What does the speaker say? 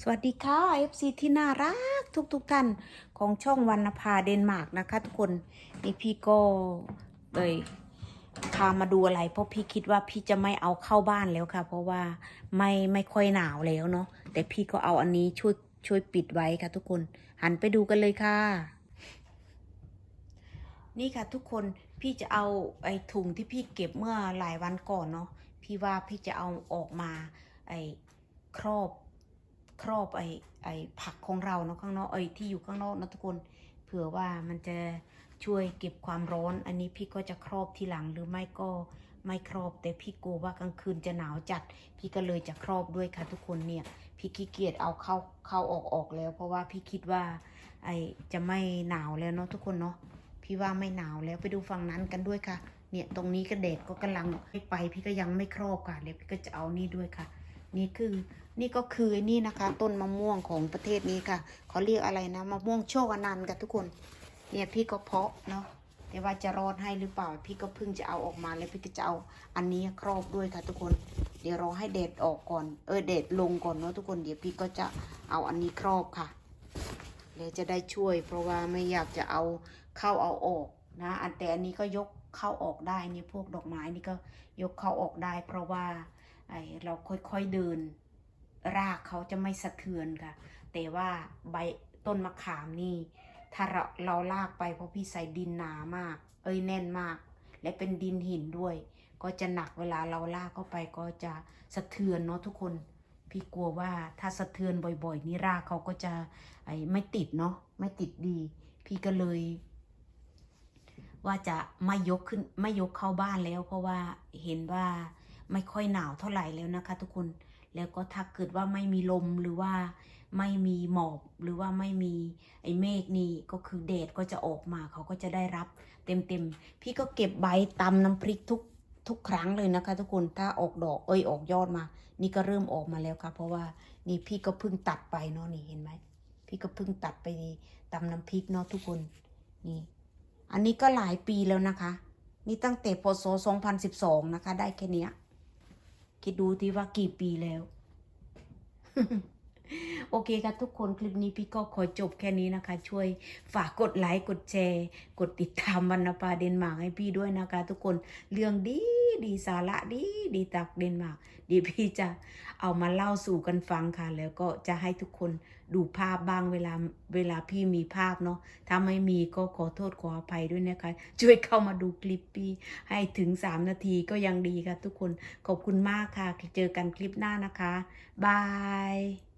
สวัสดีค่ะ FC ที่น่ารักทุกๆทท่านของช่องวรรณภาเดนมาร์กนะคะ ทุกคนนี่พี่ก็เลยพามาดูอะไร เพราะพี่คิดว่าพี่จะไม่เอาเข้าบ้านแล้วค่ะ เพราะว่าไม่ไม่ค่อยหนาวแล้วเนาะแต่พี่ก็เอาอันนี้ช่วยช่วยปิดไว้ค่ะ ทุกคน หันไปดูกันเลยค่ะ นี่ค่ะทุกคนพี่จะเอาไอ้ถุงที่พี่เก็บเมื่อหลายวันก่อนเนาะพี่ว่าพี่จะเอาออกมาไอ้ครอบ ครอบไอ้ไอ้ผักของเราเนาะข้างนอกไอ้ที่อยู่ข้างนอกนะทุกคนเผื่อว่ามันจะช่วยเก็บความร้อน อันนี้พี่ก็จะครอบทีหลังหรือไม่ก็ไม่ครอบ แต่พี่กลัวว่ากลางคืนจะหนาวจัด พี่ก็เลยจะครอบด้วยค่ะทุกคนเนี่ย พี่ขี้เกียจเอาเข้าเข้าออกออกแล้ว เพราะว่าพี่คิดว่า ไอจะไม่หนาวแล้วเนาะทุกคนเนาะพี่ว่าไม่หนาวแล้วไปดูฝั่งนั้นกันด้วยค่ะ เนี่ยตรงนี้ก็เด็ดก็กำลังไม่ไปพี่ก็ยังไม่ครอบค่ะเดี๋ยวพี่ก็จะเอานี่ด้วยค่ะ นี่คือนี่ก็คือนี่นะคะ ต้นมะม่วงของประเทศนี้ค่ะเขาเรียกอะไรนะมะม่วงโชคอนันต์ค่ะทุกคน เนี่ยพี่ก็เพาะเนาะแต่ว่าจะรอดให้หรือเปล่า พี่ก็เพิ่งจะเอาออกมาแล้วพี่ก็จะเอาอันนี้ครอบด้วยค่ะทุกคน เดี๋ยวรอให้เด็ดออกก่อน เออเด็ดลงก่อนเนาะทุกคนเดี๋ยวพี่ก็จะเอาอันนี้ครอบค่ะเดี๋ยวจะได้ช่วย เพราะว่าไม่อยากจะเอาเข้าเอาออกนะ อันแต่อันนี้ก็ยกเข้าออกได้นี่พวกดอกไม้นี่ก็ยกเข้าออกได้ เพราะว่า ไอเราค่อยๆเดิน รากเขาจะไม่สะเทือนค่ะ แต่ว่าใบต้นมะขามนี่ ถ้าเราเราลากไปเพราะพี่ใส่ดินหนามาก เอ้ยแน่นมาก และเป็นดินหินด้วย ก็จะหนักเวลาเราลากเข้าไปก็จะสะเทือนเนาะทุกคน พี่กลัวว่าถ้าสะเทือนบ่อย ๆ นี่รากเขาก็จะไอ้ไม่ติดเนาะไม่ติดดี พี่ก็เลยว่าจะไม่ยกขึ้นไม่ยกเข้าบ้านแล้ว เพราะว่าเห็นว่า ไม่ค่อยหนาวเท่าไหร่แล้วนะคะทุกคน แล้วก็ถ้าเกิดว่าไม่มีลมหรือว่าไม่มีหมอกหรือว่าไม่มีไอ้เมฆนี่ก็คือแดดก็จะออกมาเขาก็จะได้รับเต็มๆ พี่ก็เก็บใบตำน้ำพริกทุกทุกครั้งเลยนะคะ ทุกคนถ้าออกดอกเอ้ยออกยอดมา นี่ก็เริ่มออกมาแล้วค่ะ เพราะว่านี่พี่ก็เพิ่งตัดไปเนาะนี่เห็นไหมพี่ก็เพิ่งตัดไปตำน้ำพริกเนาะทุกคนนี่ อันนี้ก็หลายปีแล้วนะคะ นี่ตั้งแต่พศ2012 นะคะ ได้แค่เนี้ย คิดดูที่ว่ากี่ปีแล้ว โอเคค่ะทุกคนคลิปนี้พี่ก็ขอจบแค่นี้นะคะ ช่วยฝากกดไลค์กดแชร์ กดติดตามวรรณปาเดนมาร์กให้พี่ด้วยนะคะ ทุกคนเรื่องดีดีสาระดีดีจากเดนมาร์กดีพี่จะเอามาเล่าสู่กันฟังค่ะ แล้วก็จะให้ทุกคนดูภาพบ้างเวลาเวลาพี่มีภาพเนาะถ้าไม่มีก็ขอโทษขออภัยด้วยนะคะ ช่วยเข้ามาดูคลิปพี่ให้ถึง 3 นาทีก็ยังดีค่ะ ทุกคนขอบคุณมากค่ะเจอกันคลิปหน้านะคะบาย